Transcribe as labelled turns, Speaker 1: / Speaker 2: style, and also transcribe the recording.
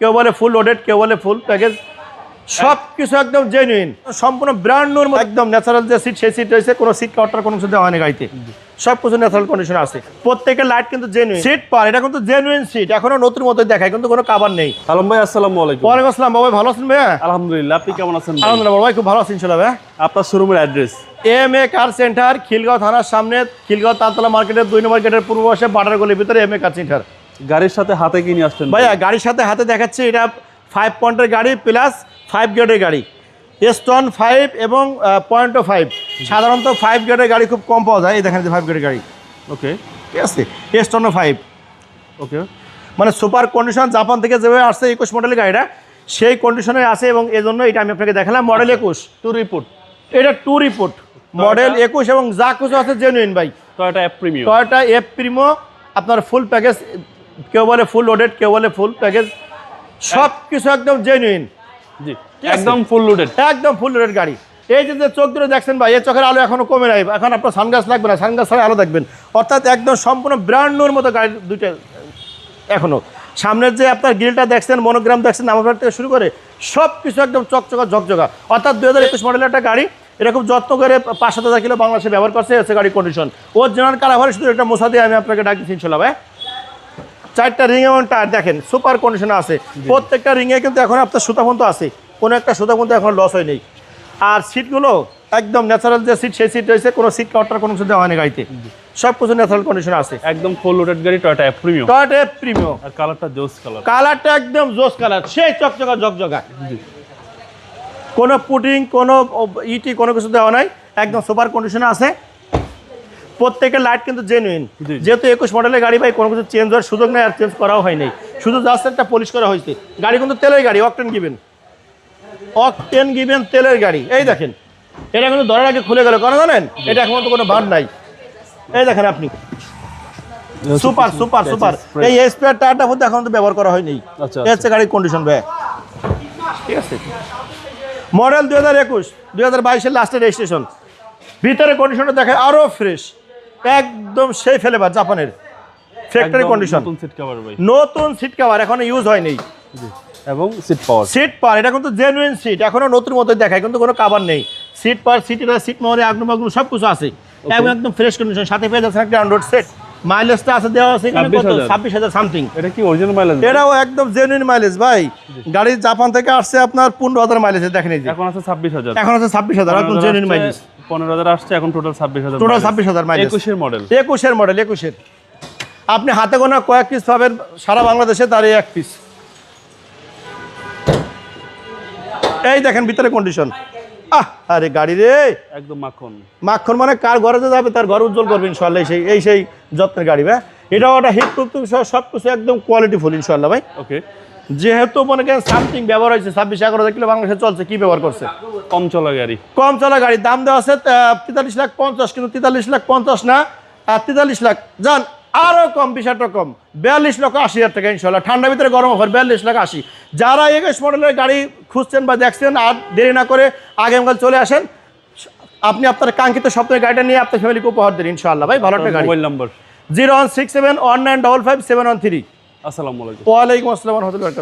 Speaker 1: কেউ বলে full loaded কেউ বলে ফুল প্যাকেজ সব কিছু একদম জেনুইন সম্পূর্ণ ব্র্যান্ড মতো। একদম ন্যাচারাল যে সিট সেই সিট রয়েছে কোনো সিট কাউটার কোনো কিছু দেওয়া হয়নি গাড়িতে। সব কিছু ন্যাচারাল কন্ডিশন আছে। প্রত্যেকের লাইট কিন্তু জেনুইন সিট পার এটা কিন্তু জেনুইন সিট এখনও নতুন মতোই দেখায় কিন্তু কোনো কাবার নেই।
Speaker 2: আলম ভাই আসসালামু আলাইকুম।
Speaker 1: ওয়ালাইকুম আসসালাম বাবা ভালো আছেন ভাইয়া?
Speaker 2: আলহামদুলিল্লাহ আপনি কেমন আছেন ভাই?
Speaker 1: আলহামদুলিল্লাহ বাবা খুব ভালো আছেন ইনশাল্লাহ ভাইয়া।
Speaker 2: আপনার শোরুমের address
Speaker 1: M A car centre Khilgaon থানার সামনে খিলগাঁও তালতলা মার্কেটের দুই নম্বর গেটের পূর্ব পাশে বাটার গলির ভিতরে এম এ কার সেন্টার
Speaker 2: গাড়ির সাথে হাতে কি নিয়ে আসছেন
Speaker 1: ভাইয়া গাড়ির সাথে হাতে দেখাচ্ছে এটা ফাইভ পয়েন্টের গাড়ি প্লাস ফাইভ গেটের গাড়ি। স্টোন ফাইভ এবং পয়েন্ট ফাইভ সাধারণত ফাইভ গেটের গাড়ি খুব কম পাওয়া যায়। এই দেখেন ফাইভ গেটের গাড়ি।
Speaker 2: ওকে
Speaker 1: ঠিক আছে? স্টোন ফাইভ
Speaker 2: ওকে
Speaker 1: মানে সুপার কন্ডিশন জাপান থেকে যেভাবে আসছে একুশ মডেলের গাড়িটা সেই কন্ডিশনে আছে এবং এই জন্য এটা আমি আপনাকে দেখালাম। মডেল একুশ।
Speaker 2: টু রিপোর্ট
Speaker 1: এটা টু রিপোর্ট মডেল একুশ এবং যা কিছু আছে জেনুইন ভাই।
Speaker 2: Toyota app premium
Speaker 1: Toyota F premio আপনার ফুল প্যাকেজ কেউ বলে ফুল লোডেড কেউ বলে ফুল প্যাকেজ সব কিছু একদম জেনুইন
Speaker 2: জি। একদম ফুল লোডেড
Speaker 1: একদম ফুল লোডেড গাড়ি। এই যে চোখ ধরে দেখছেন ভাই এই চোখের আলো এখনও কমে নাই। এখন আপনার সানগ্লাস লাগবে না সানগ্লাস ছাড়া আলো দেখবেন। অর্থাৎ একদম সম্পূর্ণ ব্র্যান্ড মতো গাড়ি দুইটা এখনও। সামনের যে আপনার গ্রিলটা দেখছেন মনোগ্রাম দেখছেন নামার থেকে শুরু করে সব কিছু একদম চকচকা ঝকঝকা। অর্থাৎ দুই হাজার একুশ মডেলের একটা গাড়ি এরকম যত্ন করে পাঁচ সাত হাজার কিলো বাংলাদেশে ব্যবহার করছে এসে গাড়ি কন্ডিশন ওর জেনারেল কালাভারে শুধু একটা মশা দিয়ে আমি আপনাকে ডাকি ইনশাল্লাহ ভাই। চারটা রিং এবং টায়ার দেখেন সুপার কন্ডিশনে আছে। প্রত্যেকটা রিংয়ে কিন্তু এখন আপনার সুতা পর্যন্ত আছে। কোনো একটা সুতা পর্যন্ত এখন লস হয়নি আর সিটগুলো একদম ন্যাচারাল যে সিট সেই সিট রয়েছে কোনো সিট কাউটার কোনো কিছু দেওয়া হয়নি গাড়িতে। সব কিছু ন্যাচারাল কন্ডিশনে আছে।
Speaker 2: একদম ফুল লোডেড গাড়ি Toyota app premium
Speaker 1: Toyota F premium
Speaker 2: আর কালারটা জোস কালার
Speaker 1: কালারটা একদম জোস কালার সেই চকচকা ঝকঝকা
Speaker 2: জি।
Speaker 1: কোনো পুটিং কোনো ইটি কোনো কিছু দেওয়া নাই। একদম সুপার কন্ডিশনে আছে। প্রত্যেকের লাইট কিন্তু জেনুইন। যেহেতু একুশ মডেলের গাড়ি ভাই কোনো কিছু চেঞ্জ হওয়ার সুযোগ নেই আর চেঞ্জ করাও হয়নি শুধু জাস্ট একটা পলিশ করা হয়েছে। গাড়ি কিন্তু তেলের গাড়ি অকটেন গিবেন অকটেন গিবেন তেলের গাড়ি। এই দেখেন এটা কিন্তু ধরার আগে খুলে গেল কেন জানেন? এটা এখন তো কোনো ভার নাই। এই দেখেন আপনি। সুপার সুপার সুপার এই স্পেয়ার টায়ারটা মধ্যে এখন তো ব্যবহার করা হয়নি।
Speaker 2: আচ্ছা,
Speaker 1: হচ্ছে গাড়ির কন্ডিশন ভাই। ঠিক আছে। মডেল দুই হাজার একুশ দুই হাজার বাইশের লাস্টের রেজিস্ট্রেশন ভিতরে কন্ডিশনটা দেখে আরও ফ্রেশ একদম সেই ফেলেবার জাপানের। ফ্যাক্টরি কন্ডিশন
Speaker 2: নতুন সিট কভার ভাই।
Speaker 1: নতুন সিট কভার এখনও ইউজ হয়নি।
Speaker 2: এবং সিট পাওয়ার
Speaker 1: সিট পার এটা কিন্তু জেনুইন সিট এখনও নতুন মতো দেখায় কিন্তু কোনো কাবার নেই। সিট পার সিট এটা সিট মোহরে আগ্ন বাগ্ন সব কিছু আছে এবং একদম ফ্রেশ কন্ডিশন সাথে পেয়ে যাচ্ছেন একটা আন্ড্রয়েড সেট মাইলেজটা আছে দেওয়া আছে এখানে কত?
Speaker 2: 26,000
Speaker 1: ছাব্বিশ হাজার সামথিং
Speaker 2: এটা কি অরিজিনাল মাইলেজ
Speaker 1: এটাও একদম জেনুইন মাইলেজ ভাই। গাড়ি জাপান থেকে আসছে আপনার পনেরো হাজার মাইলেজ দেখেন এই যে।
Speaker 2: এখন আছে ছাব্বিশ হাজার।
Speaker 1: এখন আছে ছাব্বিশ হাজার একদম জেনুইন মাইলেজ
Speaker 2: পনেরো হাজার আসছে এখন টোটাল ছাব্বিশ হাজার
Speaker 1: টোটাল ছাব্বিশ হাজার মাইলেজ
Speaker 2: একুশের মডেল
Speaker 1: একুশের মডেল একুশের। আপনি হাতে গোনা কয়েক পিস পাবেন সারা বাংলাদেশে তার এই এক পিস এই দেখেন ভিতরে কন্ডিশন আহ আরে গাড়ি রে।
Speaker 2: একদম মাখন।
Speaker 1: মাখন মানে কার ঘরে যাবে তার ঘর উজ্জ্বল করবে ইনশাল্লাহ এই সেই এই সেই যত্নের গাড়ি ভাই। এটাও একটা হিট প্রুফ সব কিছু একদম কোয়ালিটি ফুল ইনশাল্লাহ ভাই।
Speaker 2: ওকে
Speaker 1: যেহেতু মনে করেন সামথিং ব্যবহার হয়েছে ছাব্বিশ এগারো কিলো বাংলাদেশে চলছে কি ব্যবহার করছে?
Speaker 2: কম চলা গাড়ি।
Speaker 1: কম চলা গাড়ির দাম দেওয়া আছে তেতাল্লিশ লাখ পঞ্চাশ কিন্তু তেতাল্লিশ লাখ পঞ্চাশ না আর তেতাল্লিশ লাখ যান আরও কম বিশ হাজার কম বিয়াল্লিশ লক্ষ আশি হাজার টাকা ইনশাল্লাহ ঠান্ডার ভিতরে গরম অফার বিয়াল্লিশ লাখ আশি। যারা একুশ মডেলের গাড়ি খুঁজছেন বা দেখছেন আর দেরি না করে আগামীকাল চলে আসেন আপনি আপনার কাঙ্ক্ষিত স্বপ্নের গাড়িটা নিয়ে আপনার ফ্যামিলিকে উপহার দিন ইনশাল্লাহ ভাই ভালো একটা গাড়ি।
Speaker 2: Mobile number
Speaker 1: zero one six seven one nine double five seven one three.
Speaker 2: আসসালামু আলাইকুম
Speaker 1: ওয়ালাইকুম আসসালাম রহমতুল্লাহ।